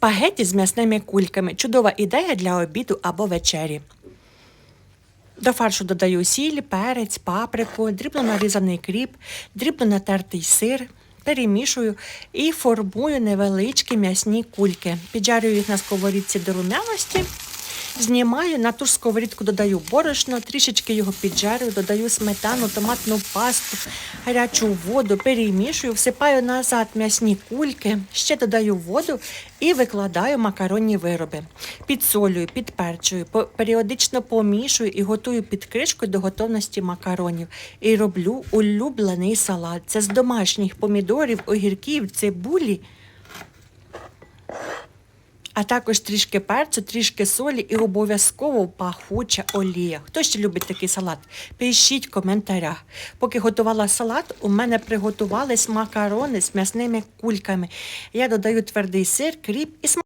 Спагеті з м'ясними кульками чудова ідея для обіду або вечері. До фаршу додаю сіль, перець, паприку, дрібно нарізаний кріп, дрібно натертий сир. Перемішую і формую невеличкі м'ясні кульки. Піджарюю їх на сковорідці до румяності. Знімаю, на ту ж сковорідку додаю борошно, трішечки його піджарюю, додаю сметану, томатну пасту, гарячу воду, перемішую, всипаю назад м'ясні кульки, ще додаю воду і викладаю макаронні вироби. Підсолюю, підперчую, періодично помішую і готую під кришкою до готовності макаронів. І роблю улюблений салат. Це з домашніх помідорів, огірків, цибулі а також трішки перцю, трішки солі і обов'язково пахуча олія. Хто ще любить такий салат? Пишіть в коментарях. Поки готувала салат, у мене приготувались макарони з м'ясними кульками. Я додаю твердий сир, кріп і смак.